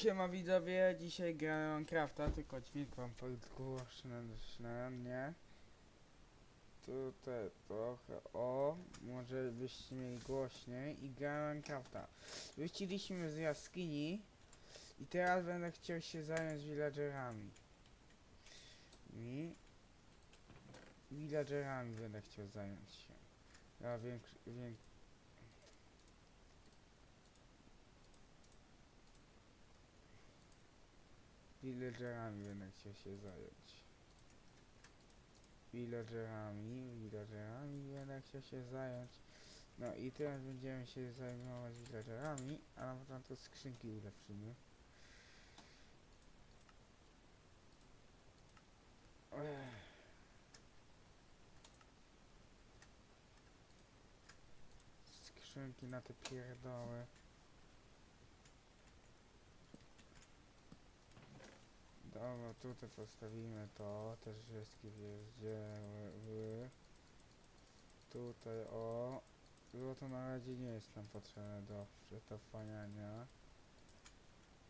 Siema widzowie, dzisiaj grałem Minecrafta, tylko dźwięk wam podgłośny, nie? Tutaj trochę, o, może byście mieli głośniej i grałem Minecrafta. Wyściliśmy z jaskini i teraz będę chciał się zająć villagerami. I villagerami będę chciał zająć się. Ja większy, więk, Villagerami będę chciał się zająć. Villagerami, villagerami będę chciał się zająć. No i teraz będziemy się zajmować villagerami, a na początku skrzynki ulepszymy. Skrzynki na te pierdoły. Dobra, tutaj postawimy to, te wszystkie wjeździeły. Tutaj o. Złoto na razie nie jest nam potrzebne do przetapania.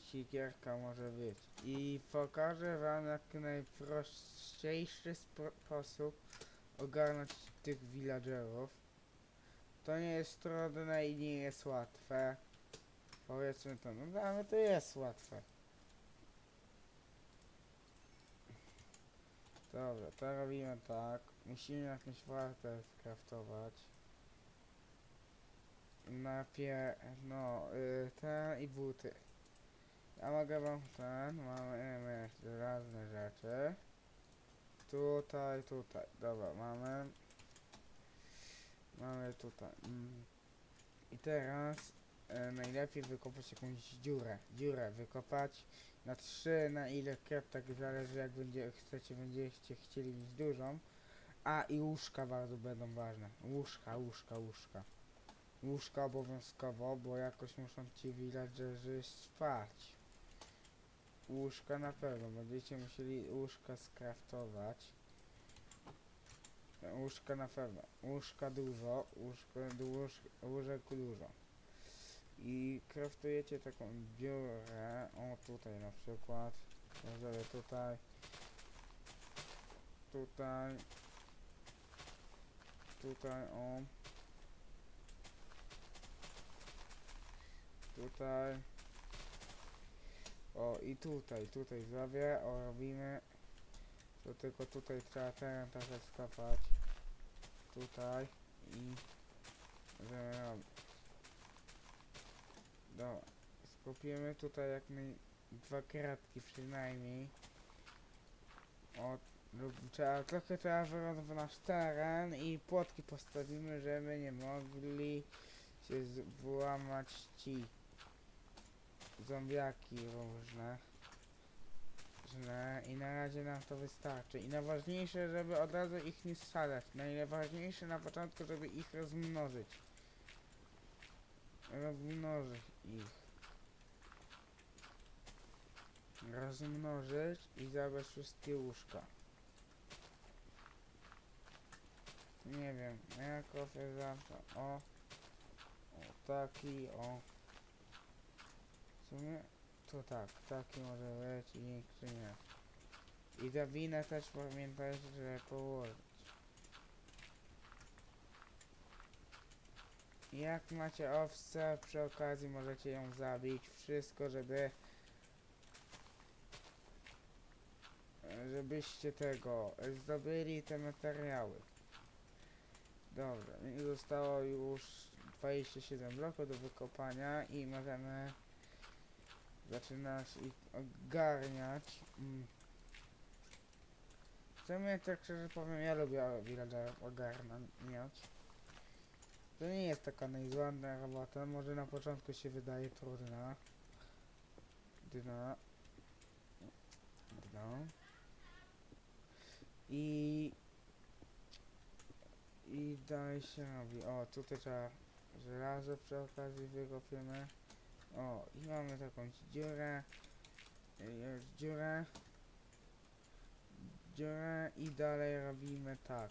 Sikierka może być. I pokażę wam jak najprościejszy spro- sposób ogarnąć tych villagerów. To nie jest trudne i nie jest łatwe. Powiedzmy to, no ale to jest łatwe. Dobra, to robimy tak. Musimy jakąś wartę skraftować. Najpierw, no, y, ten i buty. Ja mogę wam ten, mamy żelazne rzeczy. Tutaj, tutaj, dobra, mamy. Mamy tutaj. Mm. I teraz e, najlepiej wykopać jakąś dziurę. Dziurę wykopać na 3, na ile krep, tak zależy jak będzie, chcecie, będziecie chcieli mieć dużą. A i łóżka bardzo będą ważne. Łóżka, łóżka, łóżka. Łóżka obowiązkowo, bo jakoś muszą ci villagerzy spać. Łóżka na pewno, będziecie musieli łóżka skraftować. Łóżka na pewno. Łóżka dużo, łóżka, łóż, łóżek dużo. I kraftujecie taką dziurę, o tutaj na przykład, może tutaj, tutaj, tutaj, o, tutaj, o i tutaj, tutaj zrobię, o robimy, to tylko tutaj trzeba teren trochę skopać, tutaj i. Dobra, skupiemy tutaj jak naj... dwa kratki przynajmniej. O, lub trzeba, trochę trzeba wyrwać w nasz teren i płotki postawimy, żeby nie mogli się włamać ci zombiaki różne. Źle. I na razie nam to wystarczy. I najważniejsze, żeby od razu ich nie sadzać. Najważniejsze na początku, żeby ich rozmnożyć. Rozmnożyć ich. Rozmnożyć i zabrać wszystkie łóżka. Nie wiem, ja kopię za to. O. O, taki, o. W sumie, to tak, taki może być i większy nie. I drabinę też pamiętajcie, że położyć. Jak macie owce, przy okazji możecie ją zabić. Wszystko, żeby... Żebyście tego zdobyli te materiały. Dobra, mi zostało już 27 bloków do wykopania i możemy zaczynać ich ogarniać. Mm. W sumie tak szczerze powiem, ja lubię villagerów ogarniać. To nie jest taka najzłanna robota, może na początku się wydaje trudna. Dna. Dna. I... I dalej się robi. O, tutaj trzeba żelazo przy okazji wykopiemy. O, i mamy taką dziurę. Dziurę. Dziurę i dalej robimy tak.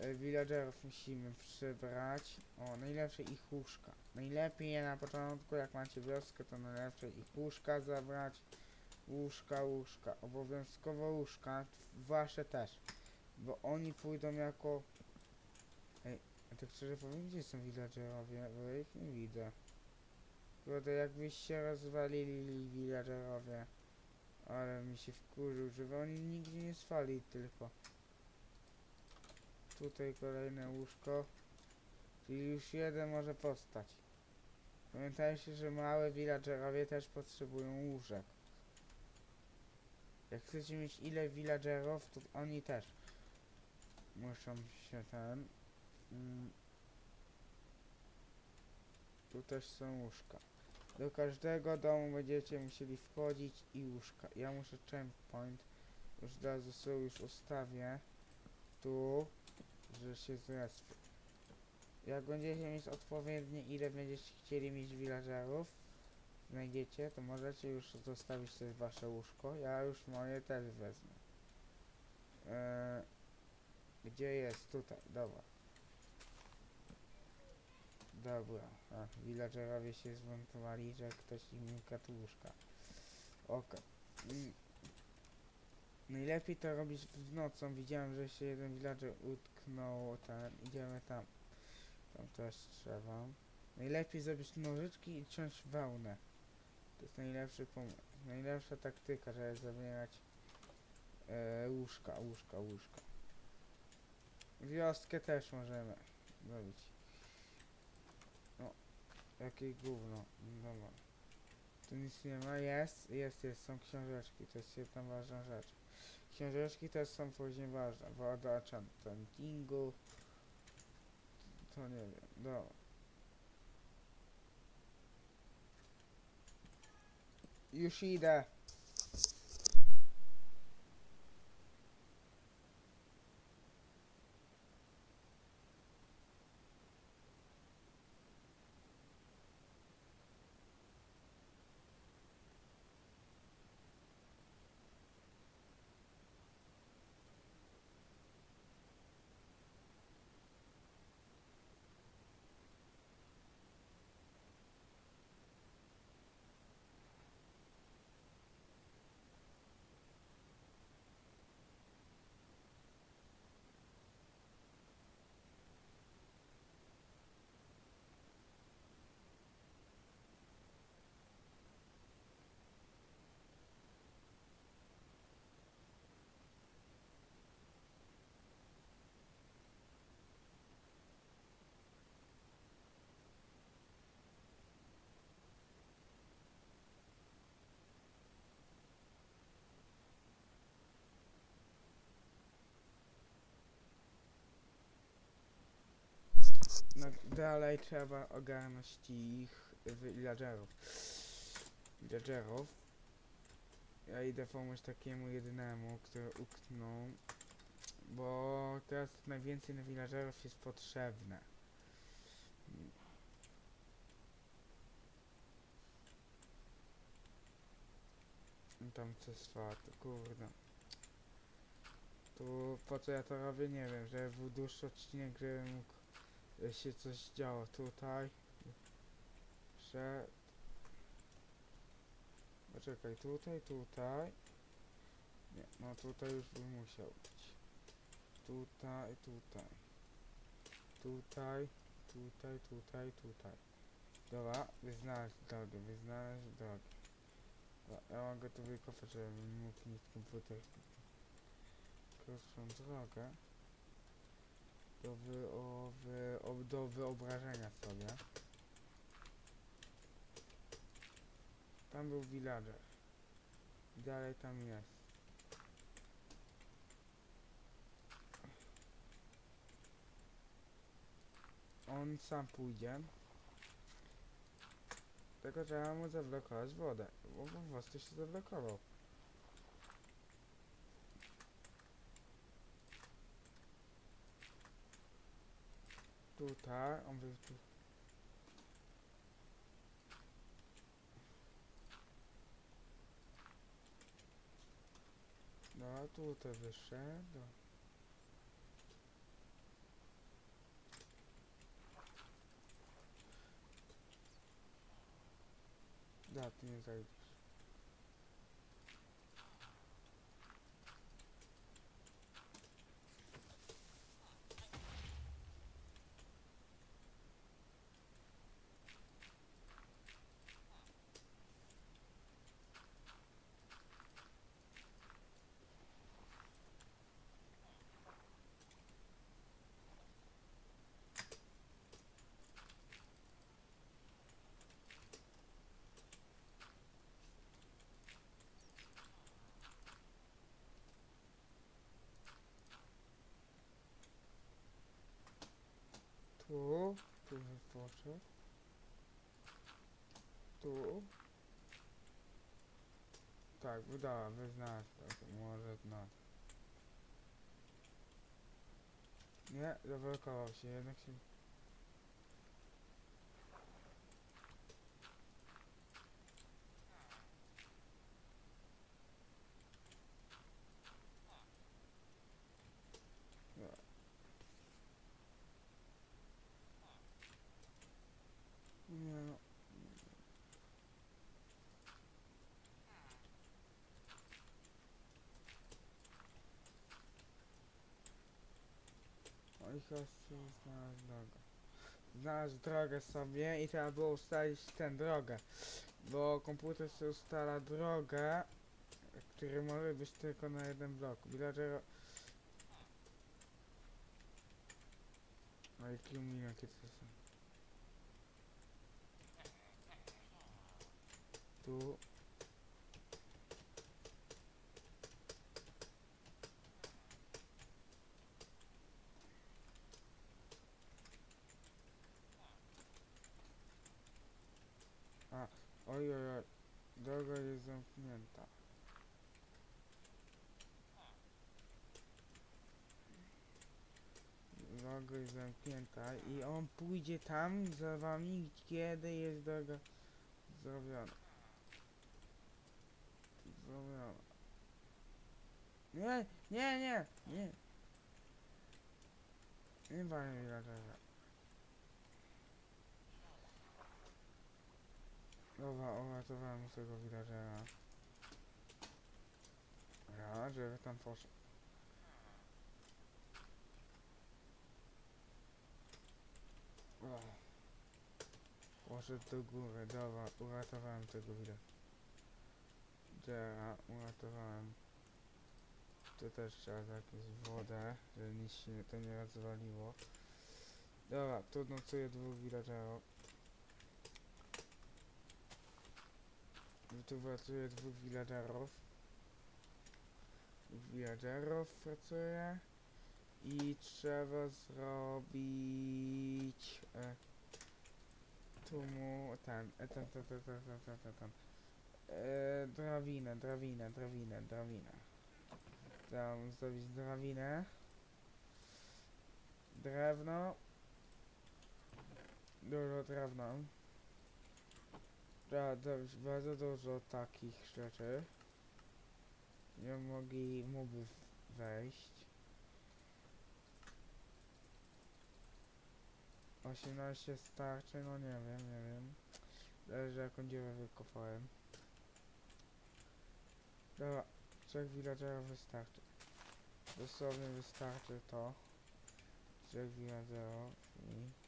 E, villagerów musimy przybrać. O, najlepsze ich łóżka. Najlepiej na początku, jak macie wioskę, to najlepsze ich łóżka zabrać. Łóżka, łóżka. Obowiązkowo łóżka. Wasze też. Bo oni pójdą jako... Ej, a tak szczerze powiem, gdzie są villagerowie? Bo ja ich nie widzę. Kurde, jakbyście rozwalili villagerowie. Ale mi się wkurzył, żeby oni nigdzie nie spali tylko. Tutaj kolejne łóżko. Czyli już jeden może postać. Pamiętajcie, że małe villagerowie też potrzebują łóżek. Jak chcecie mieć ile villagerów, to oni też muszą się ten... Mm, tu też są łóżka. Do każdego domu będziecie musieli wchodzić i łóżka. Ja muszę champ point. Już razu sobie już ustawię. Tu, że się zrespię. Jak będziecie mieć odpowiednie ile będziecie chcieli mieć villagerów, znajdziecie, to możecie już zostawić też wasze łóżko. Ja już moje też wezmę. Eee, gdzie jest? Tutaj, dobra. Dobra, a villagerowie się zmontowali, że ktoś im ukradł łóżka. Okej. Mm. Najlepiej to robić w nocą. Widziałem, że się jeden villager utknął. Ten, idziemy tam. Tam też trzeba. Najlepiej zrobić nożyczki i ciąć wełnę. To jest najlepszy pomysł. Najlepsza taktyka, żeby zabierać e, łóżka, łóżka, łóżka. Wioskę też możemy zrobić. No, jakie gówno. Dobra. Tu nic nie ma. Jest, jest, jest. Są książeczki. To jest jedna ważna rzecz. Książeczki też są później ważne. Woda, enchantingu. To nie wiem. Dobra. Już idę. No dalej trzeba ogarnąć ich villagerów. Villagerów. Ja idę pomóc takiemu jedynemu, który uknął. Bo teraz najwięcej na villagerów jest potrzebne. I Tam co jest czwarte, kurde. Tu po co ja to robię, nie wiem, żeby był dłuższy odcinek, żebym mógł się coś działo tutaj. Że... Poczekaj, tutaj, tutaj. Nie, no tutaj już by musiał być. Tutaj, tutaj. Tutaj, tutaj, tutaj, tutaj. Dobra, wyznaleźć drogę, wyznaleźć drogę. Dobra, ja mogę tu wykopać, żebym mógł mieć komputer. Krótszą drogę do, wy, o, wy, o, do wyobrażenia sobie. Tam był villager. Dalej tam jest. On sam pójdzie. Tylko trzeba mu zablokować wodę, bo po prostu się zablokował. total tá, vamos ver tudo não tudo tá fechando dá tinha aí Tu, tu wypoczę. Tu. Tak, wydała, wyznać, tak, może na. Nie, zablokował się, jednak się... Dobra. Nie no. Chodźcie, znalazł drogę. Znalazł drogę sobie i trzeba było ustalić tę drogę. Bo komputer sobie ustala drogę, który może być tylko na jeden blok. Villager... Kilomin jakie to są. Tu. A, oj. Droga jest zamknięta. Droga jest zamknięta i on pójdzie tam za wami, kiedy jest droga zrobiona. Zrobiona. Nie, nie, nie, nie. Nie panie villagerze. Dobra, uratowałem tego villagera. Ja, żeby tam poszedł. Poszedł do góry, dobra, uratowałem tego villagera. uratowałem. Tu też trzeba jakąś wodę, żeby nic się to nie rozwaliło. Dobra, tu nocuje dwóch villagerów. Tu pracuje dwóch villagerów. Villagerów pracuje. I trzeba zrobić... E, tu mu... ten... E, ten, ten, ten, ten, ten, ten, ten, ten. E, drabinę, drabinę, drabinę, drabinę. Tam zrobić drabinę. Drewno. Dużo drewna. Zrobić bardzo dużo takich rzeczy. Nie mogli, mógłby wejść. 18 starczy, no nie wiem, nie wiem. Zależy jaką dziurę wykopałem. Dobra, trzech villagerów wystarczy. Dosłownie wystarczy to. Trzech villagerów i...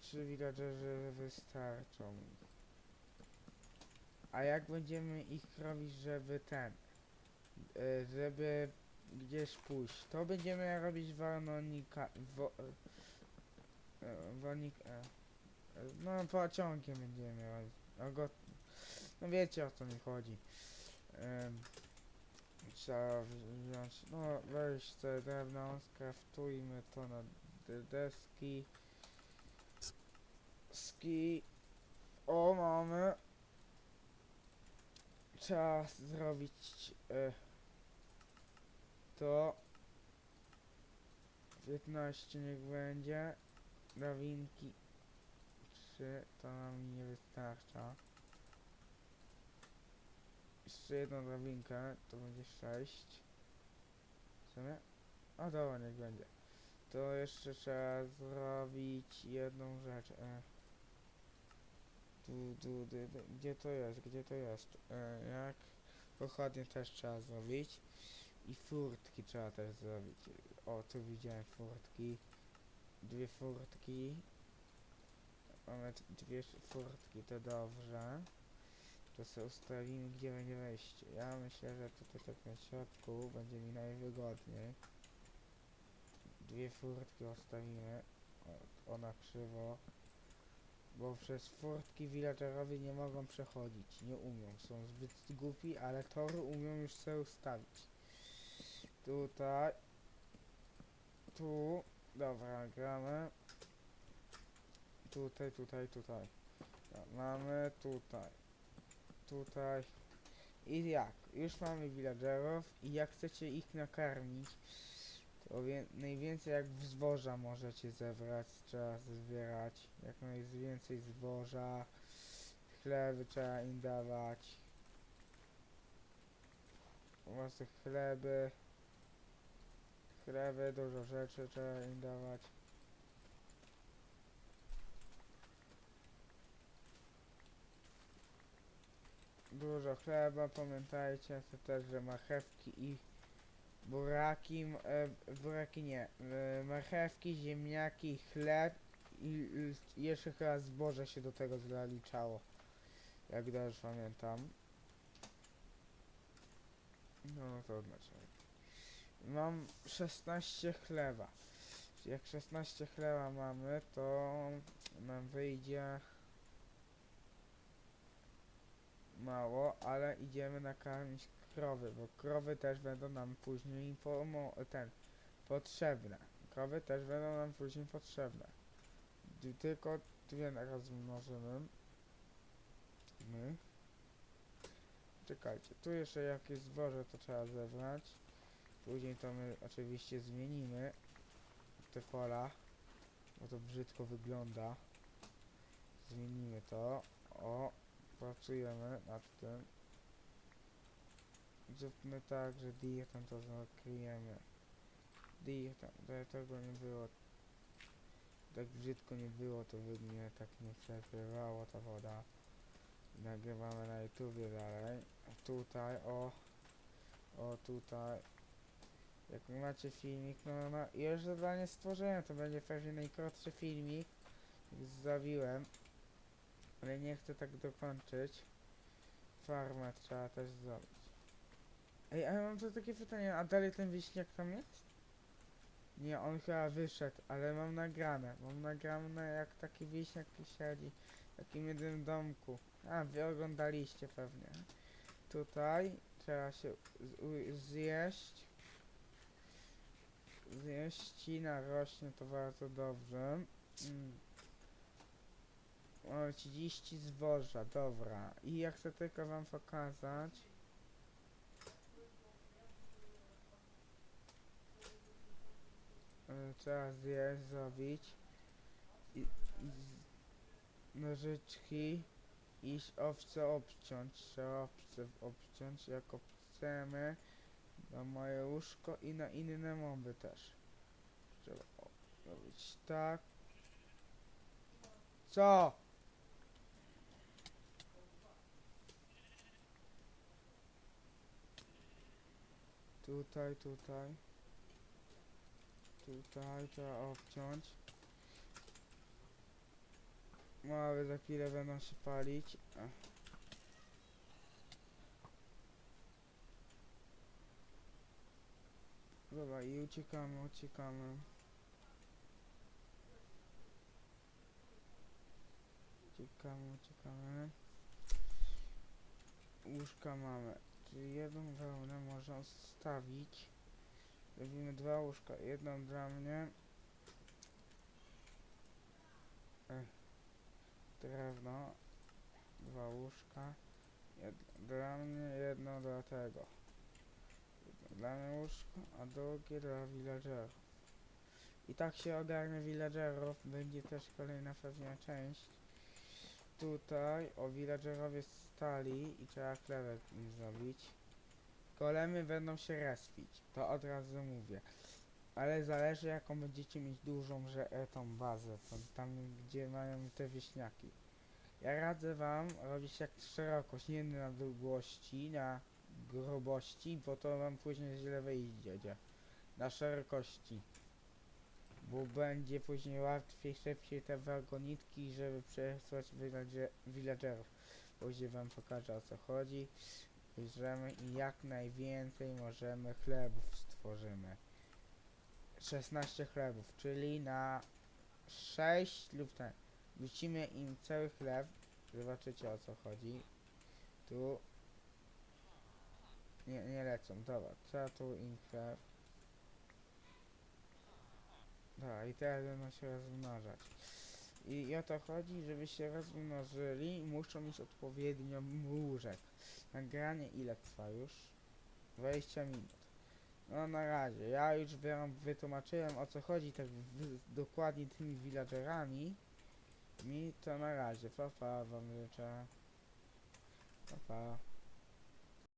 Trzy villagerzy wystarczą. A jak będziemy ich robić, żeby ten... e, żeby gdzieś pójść, to będziemy robić wanonika... Wo, e, wanik... E, no pociągiem będziemy robić. No, go, no wiecie o co mi chodzi. Em, trzeba wziąć... No weź sobie drewno, skraftujmy to na de- deski. Ski. O, mamy. Trzeba zrobić e, to. 15 niech będzie. Drabinki 3 to nam nie wystarcza. Jeszcze jedną drabinkę to będzie 6. W sumie? O dobra, niech będzie. To jeszcze trzeba zrobić jedną rzecz. E. Tu, tu, tu, tu, gdzie to jest? Gdzie to jest? E, jak? Pochodnie też trzeba zrobić. I furtki trzeba też zrobić. O, tu widziałem furtki. Dwie furtki. Mamy dwie furtki, to dobrze. To sobie ustawimy, gdzie będzie wejście. Ja myślę, że tutaj tak na środku będzie mi najwygodniej. Dwie furtki ostawimy. O, o na krzywo. Bo przez furtki villagerowie nie mogą przechodzić. Nie umią. Są zbyt głupi, ale tory umią już sobie ustawić. Tutaj. Tu. Dobra, gramy. Tutaj, tutaj, tutaj. Mamy tutaj. Tutaj. I jak? Już mamy villagerów i jak chcecie ich nakarmić, to najwięcej jak w zboża możecie zebrać, trzeba zbierać. Jak najwięcej zboża, chleby trzeba im dawać. Właśnie chleby. Chleby, dużo rzeczy trzeba im dawać. Dużo chleba, pamiętajcie to też, że marchewki i buraki, e, buraki nie, e, marchewki, ziemniaki, chleb i, jeszcze chyba zboże się do tego zaliczało, jak dobrze pamiętam. No to znaczy. Mam 16 chleba. Jak 16 chleba mamy, to nam wyjdzie mało, ale idziemy nakarmić krowy, bo krowy też będą nam później pomo ten potrzebne. Krowy też będą nam później potrzebne. Ty- Tylko dwie na raz mnożymy. My. Czekajcie, tu jeszcze jakieś zboże to trzeba zebrać. Później to my oczywiście zmienimy te pola, bo to brzydko wygląda. Zmienimy to. O, pracujemy nad tym. Zróbmy tak, że dirtem to zakryjemy. Dirtem, żeby tego nie było. Tak brzydko nie było, to by mnie tak nie przepływało ta woda. Nagrywamy na YouTubie dalej. Tutaj, o. O, tutaj. Jak macie filmik, no, no już zadanie stworzenia, to będzie pewnie najkrótszy filmik. Zawiłem. Ale nie chcę tak dokończyć. Farmę trzeba też zrobić. Ej, a ja mam tu takie pytanie, a dalej ten wiśniak tam jest? Nie, on chyba wyszedł, ale mam nagrane. Mam nagrane jak taki wiśniak tu siedzi w takim jednym domku. A, wy oglądaliście pewnie. Tutaj trzeba się zjeść. Zjeść, ścina rośnie, to bardzo dobrze. Mm. O, 30 zboża, dobra. I ja chcę tylko wam pokazać. Trzeba zjeść, zrobić. I, i nożyczki. Iść owce obciąć. Trzeba owce obciąć. Jak obcemy na moje łóżko i na inne moby też. Trzeba zrobić tak. Co? Tutaj, tutaj. Tutaj trzeba obciąć. Małe za chwilę będą się palić. Ech. Dobra, i uciekamy, uciekamy. Uciekamy, uciekamy. Łóżka mamy. Czyli jedną wełnę można stawić. Robimy dwa łóżka. Jedną dla mnie. Drewno. Dwa łóżka. Jedno dla mnie, jedno dla tego. Jedno dla mnie łóżko, a drugie dla villagerów. I tak się ogarnia villagerów. Będzie też kolejna pewnie część. Tutaj o villagerowie stali i trzeba chlebek im zrobić. Golemy będą się respić, to od razu mówię. Ale zależy jaką będziecie mieć dużą, że e, tą bazę, tam, gdzie mają te wieśniaki. Ja radzę wam robić jak szerokość, nie na długości, na grubości, bo to wam później źle wyjdzie. Na szerokości. Bo będzie później łatwiej, szybciej te wagonitki, żeby przesłać villager- villagerów. Później wam pokażę o co chodzi. Bierzemy i jak najwięcej możemy chlebów stworzymy. 16 chlebów, czyli na 6 lub tak. Wrzucimy im cały chleb. Zobaczycie o co chodzi. Tu. Nie, nie lecą, dobra. Trzeba tu im chleb. Dobra, i teraz będą się rozmnażać. I, I o to chodzi, żeby się rozmnożyli, muszą mieć odpowiednio łóżek. Nagranie ile trwa już? 20 minut. No na razie, ja już wam wytłumaczyłem o co chodzi tak dokładnie tymi villagerami. Mi to na razie, papa wam życzę. Papa.